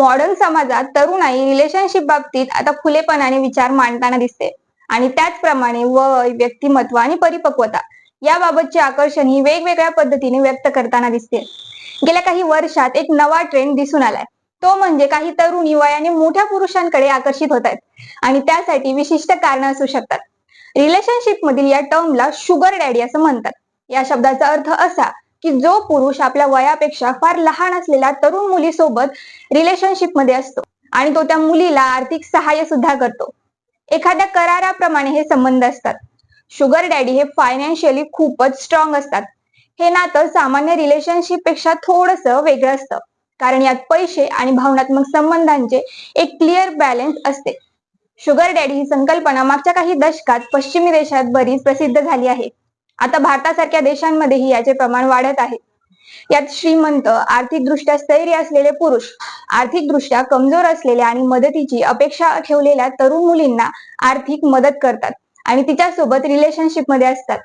Modern समाजात तरुणाई relationship बाबतीत आता खुलेपणाने विचार मांडताना दिसते. आणि त्याचप्रमाणे वय व्यक्तिमत्व आणि परिपक्वता याबाबतचे आकर्षण ही वेगवेगळ्या पद्धतीने व्यक्त करताना दिसते. गेल्या काही वर्षात एक नवा ट्रेंड दिसून आलाय. तो म्हणजे काही तरुणी वयाने मोठ्या पुरुषांकडे आकर्षित होत आहेत. आणि त्यासाठी विशिष्ट कारण असू शकतात. रिलेशनशिप मधील या टर्मला शुगर डॅडी असं म्हणतात. या शब्दाचा अर्थ असा की जो पुरुष आपल्या वयापेक्षा फार लहान असलेल्या तरुण मुलीसोबत रिलेशनशिपमध्ये असतो आणि तो त्या मुलीला आर्थिक सहाय्य सुद्धा करतो. एखाद्या कराराप्रमाणे हे संबंध असतात. शुगर डॅडी हे फायनान्शियली खूपच स्ट्रॉंग असतात. हे नातं सामान्य रिलेशनशिपपेक्षा थोडस वेगळं असतं. कारण यात पैसे आणि भावनात्मक संबंधांचे एक क्लिअर बॅलन्स असते. शुगर डॅडी ही संकल्पना मागच्या काही दशकात पश्चिमी देशात बरीच प्रसिद्ध झाली आहे. आता भारतासारख्या देशांमध्येही याचे प्रमाण वाढत आहे. यात श्रीमंत आर्थिकदृष्ट्या स्थैर्य असलेले पुरुष आर्थिकदृष्ट्या कमजोर असलेल्या आणि मदतीची अपेक्षा ठेवलेल्या तरुण मुलींना आर्थिक मदत करतात आणि तिच्यासोबत रिलेशनशिपमध्ये असतात.